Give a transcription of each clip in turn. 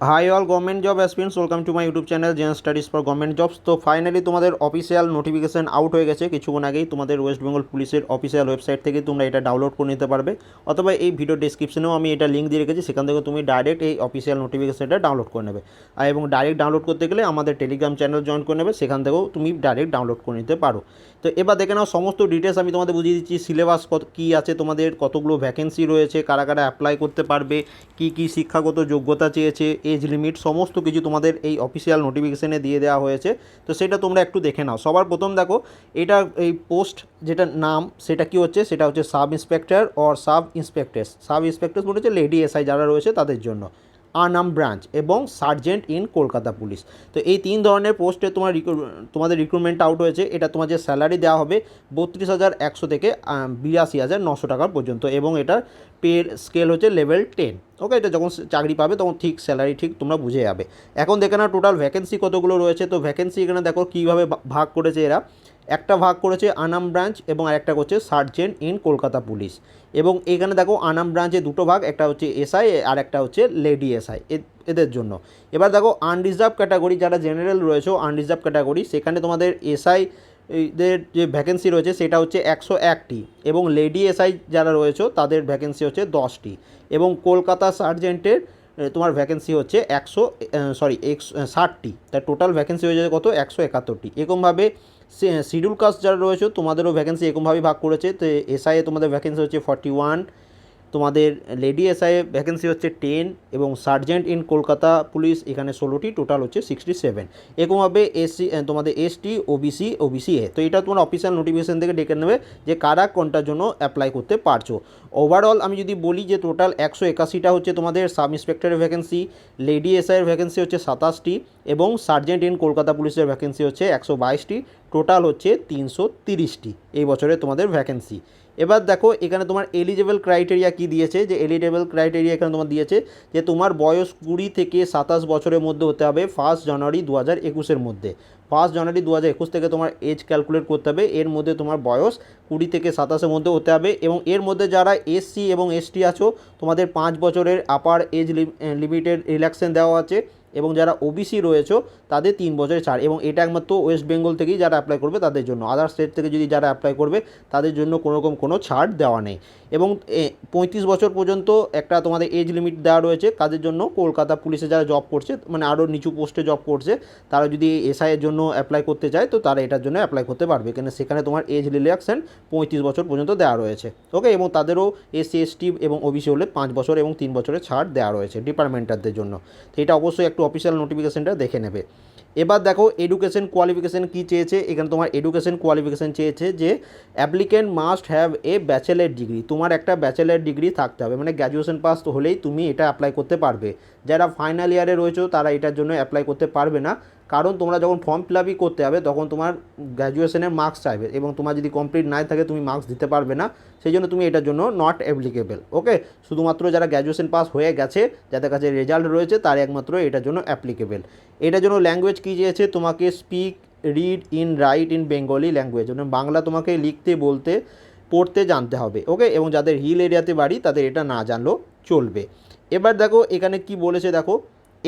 Hi all government job aspirants welcome to my YouTube channel Zen studies for government jobs তো finally তোমাদের official notification out হয়ে গেছে। কিছুক্ষণ আগেই তোমাদের ওয়েস্ট বেঙ্গল পুলিশের অফিসিয়াল ওয়েবসাইট থেকে তোমরা এটা ডাউনলোড করে নিতে পারবে। অথবা এই ভিডিও ডিসক্রিপশনেও আমি এটা লিঙ্ক দিয়ে রেখেছি, সেখান থেকে তুমি ডাইরেক্ট এই অফিসিয়াল নোটিফিকেশনটা ডাউনলোড করে নেবে। আর এবং ডাইরেক্ট ডাউনলোড করতে গেলে আমাদের টেলিগ্রাম চ্যানেল জয়েন করে নেবে, সেখান থেকেও তুমি ডাইরেক্ট ডাউনলোড করে নিতে পারো। তো এবার দেখে নাও সমস্ত ডিটেলস আমি তোমাদের বুঝিয়ে দিচ্ছি সিলেবাস কত, কী আছে তোমাদের, কতগুলো ভ্যাকেন্সি রয়েছে, কারা কারা অ্যাপ্লাই করতে পারবে, কি কি শিক্ষাগত যোগ্যতা চেয়েছে এজ লিমিট, সমস্ত কিছু তোমাদের এই অফিসিয়াল নোটিফিকেশনে দিয়ে দেওয়া হয়েছে। তো সেটা তোমরা একটু দেখে নাও। সবার প্রথম দেখো, এটা এই পোস্ট যেটা নাম, সেটা কি হচ্ছে? সেটা হচ্ছে sub inspector or sub inspector sub inspector মানে হচ্ছে লেডি এসআই যারা রয়েছে তাদের জন্য। আনাম ব্রাঞ্চ এবং সার্জেন্ট ইন কলকাতা পুলিশ। তো এই তিন ধরনের পোস্টে তোমার তোমাদের রিক্রুটমেন্ট আউট হয়েছে। এটা তোমার যে স্যালারি দেওয়া হবে বত্রিশ হাজার একশো থেকে বিরাশি হাজার নশো টাকা পর্যন্ত এবং এটার পের স্কেল হচ্ছে লেভেল টেন। ওকে এটা যখন চাকরি পাবে তখন ঠিক স্যালারি ঠিক তোমরা বুঝে যাবে। এখন দেখে না টোটাল ভ্যাকেন্সি কতগুলো রয়েছে। তো ভ্যাকেন্সি এখানে দেখো কীভাবে ভাগ করেছে এরা। একটা ভাগ করেছে আনাম ব্রাঞ্চ এবং আরেকটা করছে সার্জেন্ট ইন কলকাতা পুলিশ। এবং এখানে দেখো আনাম ব্রাঞ্চে দুটো ভাগ, একটা হচ্ছে এসআই আর একটা হচ্ছে লেডি এসআই এদের জন্য। এবার দেখো আনরিজার্ভ ক্যাটাগরি যারা জেনারেল রয়েছে আনরিজার্ভ ক্যাটাগরি সেখানে তোমাদের এসআই দের যে ভ্যাকেন্সি রয়েছে সেটা হচ্ছে একশো একটি এবং লেডি এসআই যারা রয়েছে তাদের ভ্যাকেন্সি হচ্ছে দশটি এবং কলকাতা সার্জেন্টের তোমার ভ্যাকেন্সি হচ্ছে একশো সরি ষাটটি। তার টোটাল ভ্যাকেন্সি হয়ে যাবে কত? একশো একাত্তরটি। এরকমভাবে শিডিউল কাস্ট যারা রয়েছে তোমাদেরও ভ্যাকেন্সি এরকমভাবেই ভাগ করেছে। তো এসআইয়ে তোমাদের ভ্যাকেন্সি হচ্ছে ফর্টি ওয়ান তোমাদের লেডি এসআই ভ্যাকেন্সি হচ্ছে টেন এবং সার্জেন্ট ইন কলকাতা পুলিশ এখানে ষোলোটি টোটাল হচ্ছে সিক্সটি সেভেন এরকমভাবে এসসি তোমাদের এসটি, ওবিসি ওবিসি এ তো এটা তোমার অফিসিয়াল নোটিফিকেশন থেকে ডেকে নেবে যে কারা কোনটার জন্য অ্যাপ্লাই করতে পারছ। ওভারঅল আমি যদি বলি যে টোটাল একশো একাশিটা হচ্ছে তোমাদের সাব ইন্সপেক্টরের ভ্যাকেন্সি লেডি এসআইয়ের ভ্যাকেন্সি হচ্ছে সাতাশটি এবং সার্জেন্ট ইন কলকাতা পুলিশের ভ্যাকেন্সি হচ্ছে একশো বাইশটি টোটাল হচ্ছে তিনশো তিরিশটি এই বছরে তোমাদের ভ্যাকেন্সি এবার দেখো, এখানে তোমার এলিজেবল ক্রাইটেরিয়া কি দিয়েছে? যে এলিজেবল ক্রাইটেরিয়া এখানে তোমার দিয়েছে যে তোমার বয়স কুড়ি থেকে সাতাশ বছরের মধ্যে হতে হবে ফার্স্ট জানুয়ারি দু হাজার একুশের মধ্যে। ফার্স্ট জানুয়ারি দু হাজার একুশ থেকে তোমার এজ ক্যালকুলেট করতে হবে। এর মধ্যে তোমার বয়স কুড়ি থেকে সাতাশের মধ্যে হতে হবে এবং এর মধ্যে যারা এসসি এবং এসটি আছো, তোমাদের পাঁচ বছরের আপার এজ লিমিটেড রিল্যাক্সেন দেওয়া আছে। এবং যারা ওবিসি রয়েছে, তাদের তিন বছরের ছাড়। এবং এটা একমাত্র ওয়েস্ট বেঙ্গল থেকেই যারা অ্যাপ্লাই করবে তাদের জন্য। আদার স্টেট থেকে যদি যারা অ্যাপ্লাই করবে, তাদের জন্য কোনো রকম কোনো ছাড় দেওয়া নেই। এবং পঁয়ত্রিশ বছর পর্যন্ত একটা তোমাদের এজ লিমিট দেওয়া রয়েছে কাজের জন্য কলকাতা পুলিশে যারা জব করছে মানে আরও নিচু পোস্টে জব করছে, তারা যদি এসআই এর জন্য অ্যাপ্লাই করতে চায়, তো তারা এটার জন্য অ্যাপ্লাই করতে পারবে। কেন সেখানে তোমার এজ রিল্যাক্সেন পঁয়ত্রিশ বছর পর্যন্ত দেওয়া রয়েছে। ওকে এবং তাদেরও এসসি এসটি এবং ওবিসি হলে পাঁচ বছর এবং তিন বছরের ছাড় দেওয়া রয়েছে ডিপার্টমেন্টারদের জন্য। তো এটা অবশ্যই একটু অফিসিয়াল নোটিফিকেশনটা দেখে নেবে। এবার দেখো এডুকেশন কোয়ালিফিকেশান কী চেয়েছে? এখানে তোমার এডুকেশন কোয়ালিফিকেশান চেয়েছে যে applicant must have a bachelor degree তোমার একটা ব্যাচেলার ডিগ্রি থাকতে হবে মানে গ্র্যাজুয়েশন পাস হলেই তুমি এটা অ্যাপ্লাই করতে পারবে। যারা ফাইনাল ইয়ারে রয়েছে, তারা এটার জন্য অ্যাপ্লাই করতে পারবে না। কারণ তোমরা যখন ফর্ম ফিল আপই করতে হবে তখন তোমার গ্র্যাজুয়েশনের মার্কস চাইবে এবং তোমার যদি কমপ্লিট নাই থাকে, তুমি মার্কস দিতে পারবে না। সেই জন্য তুমি এটার জন্য নট অ্যাপ্লিকেবল ওকে শুধুমাত্র যারা গ্র্যাজুয়েশন পাস হয়ে গেছে, যাদের কাছে রেজাল্ট রয়েছে, তার একমাত্র এটার জন্য অ্যাপ্লিকেবল এটার জন্য ল্যাঙ্গুয়েজ কী চেয়েছে তোমাকে speak read in write in Bengali language মানে বাংলা তোমাকে লিখতে, বলতে, পড়তে জানতে হবে ওকে এবং যাদের হিল এরিয়াতে বাড়ি, তাদের এটা না জানলেও চলবে। এবার দেখো, এখানে কি বলেছে দেখো?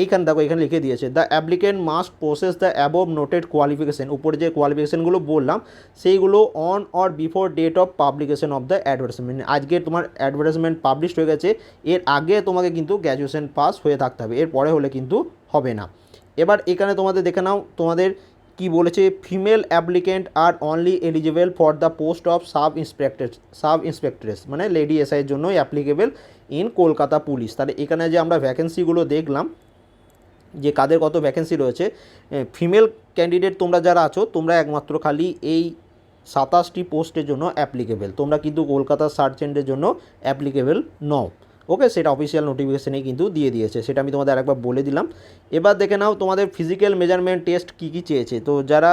এইখানে দেখো, এখানে লিখে দিয়েছে the applicant must process the above noted qualification উপরে যে কোয়ালিফিকেশানগুলো বললাম, সেইগুলো on or before date of publication of the advertisement আজকে তোমার অ্যাডভার্টাইজমেন্ট পাবলিশ হয়ে গেছে, এর আগে তোমাকে কিন্তু গ্র্যাজুয়েশন পাস হয়ে থাকতে হবে, এর পরে হলে কিন্তু হবে না। এবার এখানে তোমাদের দেখে নাও, তোমাদের কি বলেছে female applicant are only eligible for the post of sub inspector sub inspectress মানে লেডি এসআইয়ের জন্যই অ্যাপ্লিকেবল ইন কলকাতা পুলিশ তাহলে এখানে যে আমরা ভ্যাকেন্সিগুলো দেখলাম যে কাদের কত ভ্যাকেন্সি রয়েছে ফিমেল ক্যান্ডিডেট তোমরা যারা আছো, তোমরা একমাত্র খালি এই সাতাশটি পোস্টের জন্য অ্যাপ্লিকেবেল তোমরা কিন্তু কলকাতা সার্জেন্টের জন্য অ্যাপ্লিকেবেল নও। ওকে, সেটা অফিসিয়াল নোটিফিকেশনেই কিন্তু দিয়ে দিয়েছে। সেটা আমি তোমাদের আরেকবার বলে দিলাম। এবার দেখে নাও তোমাদের ফিজিক্যাল মেজারমেন্ট টেস্ট কী কী চেয়েছে। তো যারা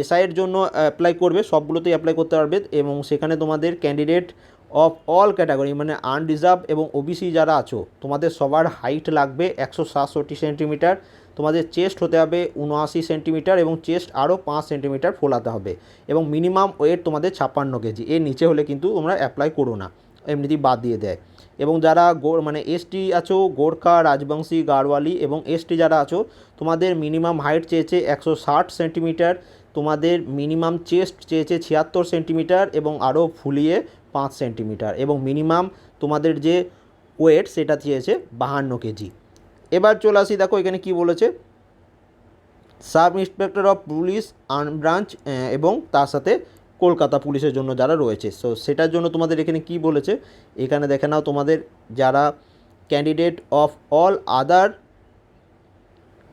এসআইয়ের জন্য অ্যাপ্লাই করবে, সবগুলোতেই অ্যাপ্লাই করতে পারবে এবং সেখানে তোমাদের ক্যান্ডিডেট অফ অল ক্যাটাগরি মানে আনরিজার্ভ এবং ওবিসি যারা আছো, তোমাদের সবার হাইট লাগবে একশো সাতষট্টি সেন্টিমিটার তোমাদের চেস্ট হতে হবে উনআশি সেন্টিমিটার এবং চেস্ট আরও পাঁচ সেন্টিমিটার ফোলাতে হবে এবং মিনিমাম ওয়েট তোমাদের ছাপ্পান্ন কেজি। এর নিচে হলে কিন্তু তোমরা অ্যাপ্লাই করো না, এমনিতেই বাদ দিয়ে দেয়। এবং যারা গো মানে এসটি আছো, গোর্খা, রাজবংশী, গাড়ওয়ালি এবং এসটি যারা আছো, তোমাদের মিনিমাম হাইট চেয়েছে একশো ষাট সেন্টিমিটার তোমাদের মিনিমাম চেস্ট চেয়েছে ছিয়াত্তর সেন্টিমিটার এবং আরও ফুলিয়ে পাঁচ সেন্টিমিটার এবং মিনিমাম তোমাদের যে ওয়েট সেটা চেয়েছে বাহান্ন কেজি। এবার চলে আসি, দেখো এখানে কি বলেছে? Sub inspector of police branch এবং তার সাথে কলকাতা পুলিশের জন্য যারা রয়েছে। সো, সেটার জন্য তোমাদের এখানে কি বলেছে? এখানে দেখে নাও তোমাদের যারা candidate of all other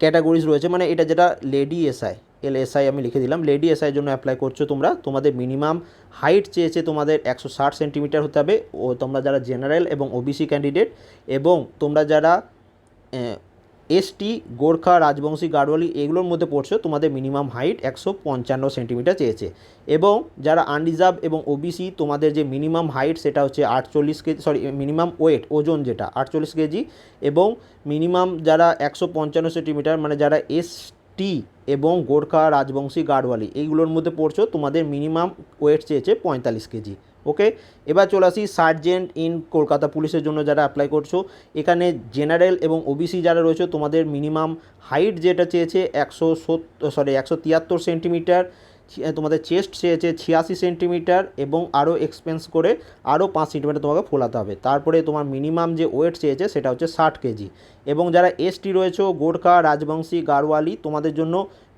categories রয়েছে মানে এটা যেটা লেডি এসআই এল এসআই আমি লিখে দিলাম। লেডি এসআইয়ের জন্য অ্যাপ্লাই করছ তোমরা। তোমাদের মিনিমাম হাইট চেয়েছে তোমাদের একশো ষাট সেন্টিমিটার হতে হবে। ও তোমরা যারা জেনারেল এবং ওবিসি ক্যান্ডিডেট এবং তোমরা যারা এসটি গোর্খা, রাজবংশী, গাড়োয়ালি এগুলোর মধ্যে পড়ছো, তোমাদের মিনিমাম হাইট একশো পঞ্চান্ন সেন্টিমিটার চেয়েছে। এবং যারা আনরিজার্ভ এবং ওবিসি তোমাদের যে মিনিমাম হাইট সেটা হচ্ছে আটচল্লিশ কেজি সরি মিনিমাম ওয়েট ওজন যেটা, আটচল্লিশ কেজি এবং মিনিমাম যারা একশো পঞ্চান্ন সেন্টিমিটার মানে যারা এসটি এবং গোর্খা, রাজবংশী গাড়ওয়ালি এইগুলোর মধ্যে পড়ছো, তোমাদের মিনিমাম ওয়েট চেয়েছে পঁয়তাল্লিশ কেজি ওকে এবার চলে আসি সার্জেন্ট ইন কলকাতা পুলিশের জন্য যারা অ্যাপ্লাই করছ। এখানে জেনারেল এবং ওবিসি যারা রয়েছে, তোমাদের মিনিমাম হাইট যেটা চেয়েছে একশো সত্তর সরি একশো তিয়াত্তর সেন্টিমিটার তোমাদের চেস্ট চেয়েছে ছিয়াশি সেন্টিমিটার এবং আরও এক্সপেন্স করে আরও পাঁচ সেন্টিমিটার তোমাকে ফোলাতে হবে। তারপরে তোমার মিনিমাম যে ওয়েট চেয়েছে সেটা হচ্ছে ষাট কেজি। এবং যারা এসটি রয়েছে, গোর্খা, রাজবংশী গাড়ওয়ালি তোমাদের জন্য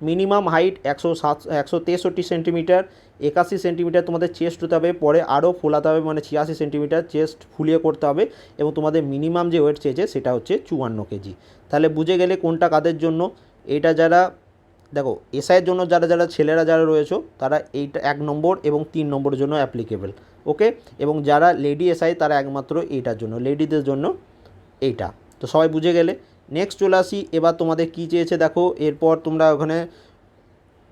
মিনিমাম হাইট একশো সাত, একশো তেষট্টি সেন্টিমিটার একাশি সেন্টিমিটার তোমাদের চেস্ট হতে হবে, পরে আরও ফোলাতে হবে মানে ছিয়াশি সেন্টিমিটার চেস্ট ফুলিয়ে করতে হবে এবং তোমাদের মিনিমাম যে ওয়েট চেয়েছে সেটা হচ্ছে চুয়ান্ন কেজি। তাহলে বুঝে গেলে কোনটা কাদের জন্য? এটা যারা দেখো এসআইয়ের জন্য যারা যারা ছেলেরা যারা রয়েছে, তারা এইটা এক নম্বর এবং তিন নম্বরের জন্য অ্যাপ্লিকেবল ওকে এবং যারা লেডি এসআই তারা একমাত্র এইটার জন্য লেডিদের জন্য এইটা। তো সবাই বুঝে গেলে? নেক্সট চলে আসি, এবার তোমাদের কী চেয়েছে দেখো? এরপর তোমরা ওখানে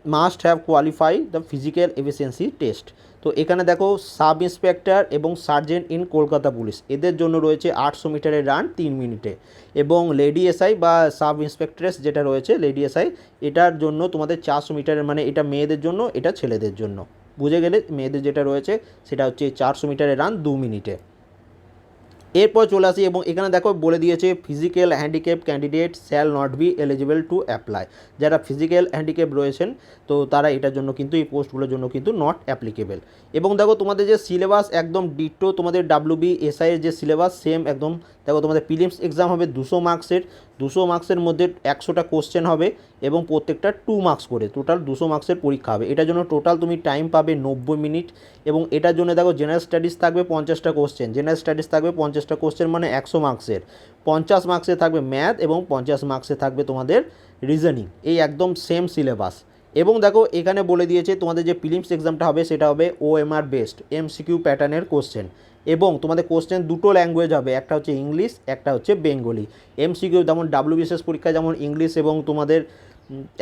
must have qualify the physical efficiency test তো এখানে দেখো সাব ইন্সপেক্টর এবং সার্জেন্ট ইন কলকাতা পুলিশ। এদের জন্য রয়েছে আটশো মিটারের রান তিন মিনিটে। এবং লেডি এসআই বা সাব ইন্সপেক্টরেস যেটা রয়েছে লেডি এসআই এটার জন্য তোমাদের চারশো মিটারের মানে এটা মেয়েদের জন্য, এটা ছেলেদের জন্য। বুঝে গেলে মেয়েদের যেটা রয়েছে, সেটা হচ্ছে চারশো মিটারের রান দু মিনিটে। এরপর চলে আসি এবং এখানে দেখো বলে দিয়েছে physical handicap candidate shall not be eligible to apply যারা ফিজিক্যাল হ্যান্ডিক্যাপ রয়েছেন, তো তারা এটার জন্য কিন্তু, এই পোস্টগুলোর জন্য কিন্তু নট অ্যাপ্লিকেবল এবং দেখো তোমাদের যে সিলেবাস একদম ডিটো তোমাদের ডাব্লিউবি এসআইয়ের যে সিলেবাস সেম একদম দেখো তোমাদের প্রিলিমস এক্সাম হবে দুশো মার্কসের দুশো মার্কসের মধ্যে একশোটা কোশ্চেন হবে এবং প্রত্যেকটা টু মার্কস করে টোটাল দুশো মার্কসের পরীক্ষা হবে। এটার জন্য টোটাল তুমি টাইম পাবে নব্বই মিনিট এবং এটার জন্য দেখো জেনারেল স্টাডিজ থাকবে পঞ্চাশটা কোশ্চেন জেনারেল স্টাডিজ থাকবে পঞ্চাশটা কোশ্চেন মানে একশো মার্কসের পঞ্চাশ মার্কসে থাকবে ম্যাথ এবং পঞ্চাশ মার্কসে থাকবে তোমাদের রিজনিং এই একদম সেম সিলেবাস এবং দেখো, এখানে বলে দিয়েছে তোমাদের যে প্রিলিমস এক্সামটা হবে, সেটা হবে O M R based MCQ প্যাটার্নের কোশ্চেন এবং তোমাদের কোশ্চেন দুটো ল্যাঙ্গুয়েজ হবে, একটা হচ্ছে ইংলিশ একটা হচ্ছে বেঙ্গলি এমসিকিউ যেমন ডাব্লিউবিএসএস পরীক্ষা যেমন ইংলিশ এবং তোমাদের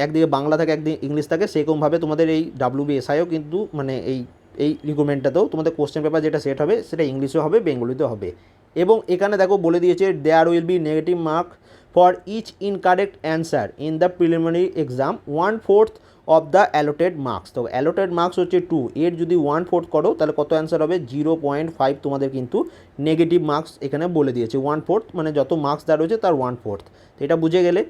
একদিকে বাংলা থাকে, একদিকে ইংলিশ থাকে, সেরকমভাবে তোমাদের এই ডাব্লিউবিএসআইও কিন্তু মানে এই এই রিক্রুটমেন্টটাতেও তোমাদের কোশ্চেন পেপার যেটা সেট হবে, সেটা ইংলিশেও হবে বেঙ্গলিতেও হবে। এবং এখানে দেখো, বলে দিয়েছে there will be negative mark for each incorrect answer in the preliminary exam one fourth of the allotted marks তো অ্যালোটেড মার্কস হচ্ছে টু এর যদি ওয়ান ফোর্থ করো, তাহলে কত অ্যান্সার হবে? জিরো পয়েন্ট ফাইভ তোমাদের কিন্তু নেগেটিভ মার্কস এখানে বলে দিয়েছে। ওয়ান ফোর্থ মানে যত মার্কস দেওয়া রয়েছে, তার ওয়ান ফোর্থ তো এটা বুঝে গেলে।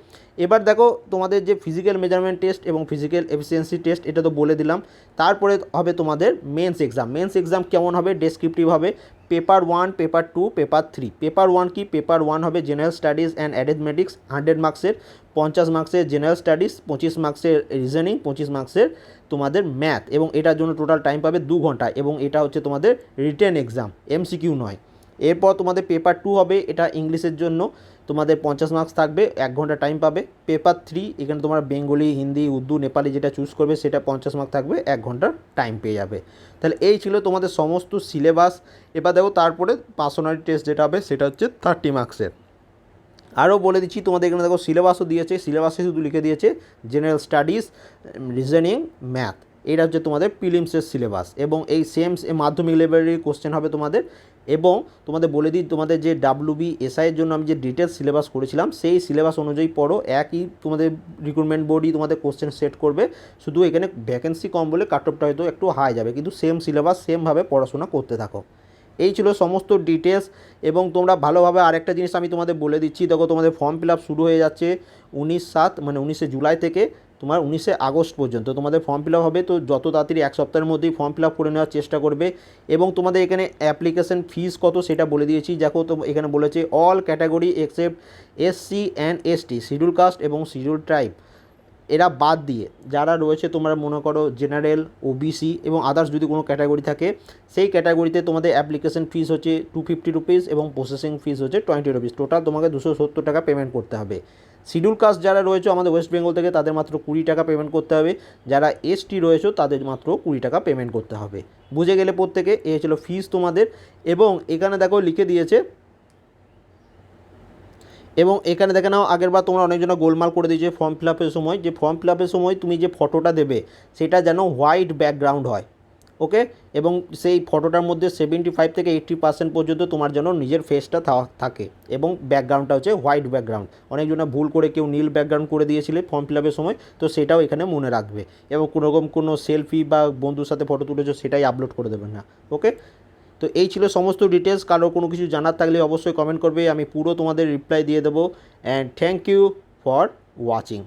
এবার দেখো, তোমাদের যে ফিজিক্যাল মেজারমেন্ট টেস্ট এবং ফিজিক্যাল এফিসিয়েন্সি টেস্ট এটা তো বলে দিলাম। তারপরে হবে তোমাদের মেন্স এক্সাম মেন্স এক্সাম কেমন হবে? ডেসক্রিপটিভ হবে। Paper one, paper two, paper three. Paper one কি? পেপার ওয়ান হবে general studies and arithmetics, hundred মার্কসের, পঞ্চাশ মার্কসের জেনারেল স্টাডিজ, পঁচিশ মার্কসের রিজনিং, পঁচিশ মার্কসের তোমাদের ম্যাথ। এবং এটার জন্য টোটাল টাইম পাবে দু ঘণ্টা। এবং এটা হচ্ছে তোমাদের রিটেন এক্সাম এমসিকিউ নয়। এরপর তোমাদের পেপার টু হবে, এটা ইংলিশের জন্য। তোমাদের পঞ্চাশ মার্কস থাকবে, এক ঘণ্টা টাইম পাবে। পেপার থ্রি এখানে তোমার বেঙ্গলি, হিন্দি, উর্দু, নেপালি যেটা চুজ করবে, সেটা পঞ্চাশ মার্ক থাকবে, এক ঘণ্টা টাইম পেয়ে যাবে। তাহলে এই ছিল তোমাদের সমস্ত সিলেবাস এবার দেখো তারপরে পার্সোনালিটি টেস্ট যেটা হবে, সেটা হচ্ছে থার্টি মার্কসের আরও বলে দিচ্ছি, তোমাদের এখানে দেখো সিলেবাসও দিয়েছে সিলেবাসে শুধু লিখে দিয়েছে জেনারেল স্টাডিজ রিজনিং ম্যাথ এটা হচ্ছে তোমাদের প্রিলিমসের সিলেবাস এবং এই সেম মাধ্যমিক লেভেলেরই কোশ্চেন হবে তোমাদের এবং তোমাদের বলে দিই, তোমাদের যে ডাব্লিউবি এসআইয়ের জন্য আমি যে ডিটেলস সিলেবাস করেছিলাম, সেই সিলেবাস অনুযায়ী পড়ো। একই তোমাদের রিক্রুটমেন্ট বোর্ডই তোমাদের কোশ্চেন সেট করবে। শুধু এখানে ভ্যাকেন্সি কম বলে কাট অফটা হয়তো একটু হাই যাবে, কিন্তু সেম সিলেবাস সেমভাবে পড়াশোনা করতে থাকো। এই ছিল সমস্ত ডিটেলস এবং তোমরা ভালোভাবে আরেকটা জিনিস আমি তোমাদের বলে দিচ্ছি। দেখো, তোমাদের ফর্ম ফিল আপ শুরু হয়ে যাচ্ছে উনিশ সাত মানে উনিশে জুলাই থেকে। তোমার উনিশে আগস্ট পর্যন্ত। তোমাদের ফর্ম ফিল হবে, তো যত তাড়াতাড়ি এক সপ্তাহের মধ্যেই ফর্ম ফিল করে নেওয়ার চেষ্টা করবে। এবং তোমাদের এখানে অ্যাপ্লিকেশন ফিস কত সেটা বলে দিয়েছি। দেখো তো এখানে বলেছে all category except SC and ST schedule caste এবং শিডিউল ট্রাইব এরা বাদ দিয়ে, যারা রয়েছে তোমরা মনে করো জেনারেল ওবিসি এবং আদার্স যদি কোনো ক্যাটাগরি থাকে, সেই ক্যাটাগরিতে তোমাদের অ্যাপ্লিকেশন ফিস হচ্ছে টু ফিফটি রুপিস এবং প্রসেসিং ফিস হচ্ছে টোয়েন্টি রুপিস টোটাল তোমাকে দুশো সত্তর টাকা পেমেন্ট করতে হবে। শিডিউল কাস্ট যারা রয়েছে আমাদের ওয়েস্ট বেঙ্গল থেকে, তাদের মাত্র কুড়ি টাকা পেমেন্ট করতে হবে। যারা এসটি রয়েছে, তাদের মাত্র কুড়ি টাকা পেমেন্ট করতে হবে। বুঝে গেলে প্রত্যেকে, এ ছিল ফিস তোমাদের। এবং এখানে দেখো লিখে দিয়েছে, এবং এখানে দেখে নাও, আগের বার তোমরা অনেকজন গোলমাল করে দিয়েছে ফর্ম ফিল সময়। যে ফর্ম ফিল সময় তুমি যে ফটোটা দেবে, সেটা যেন হোয়াইট ব্যাকগ্রাউন্ড হয়। ওকে? এবং সেই ফটোটার মধ্যে সেভেন্টি ফাইভ থেকে এইট্টি পার্সেন্ট পর্যন্ত তোমার যেন নিজের ফেসটা থাকে এবং ব্যাকগ্রাউন্ডটা হচ্ছে হোয়াইট ব্যাকগ্রাউন্ড অনেকজনে ভুল করে কেউ নীল ব্যাকগ্রাউন্ড করে দিয়েছিলে ফর্ম ফিল আপের সময়, তো সেটাও এখানে মনে রাখবে। এবং কোনো রকম কোনো সেলফি বা বন্ধুর সাথে ফটো তুলেছো সেটাই আপলোড করে দেবে না, ওকে? তো এই ছিল সমস্ত ডিটেলস কারও কোনো কিছু জানার থাকলে অবশ্যই কমেন্ট করবে, আমি পুরো তোমাদের রিপ্লাই দিয়ে দেবো। And thank you for watching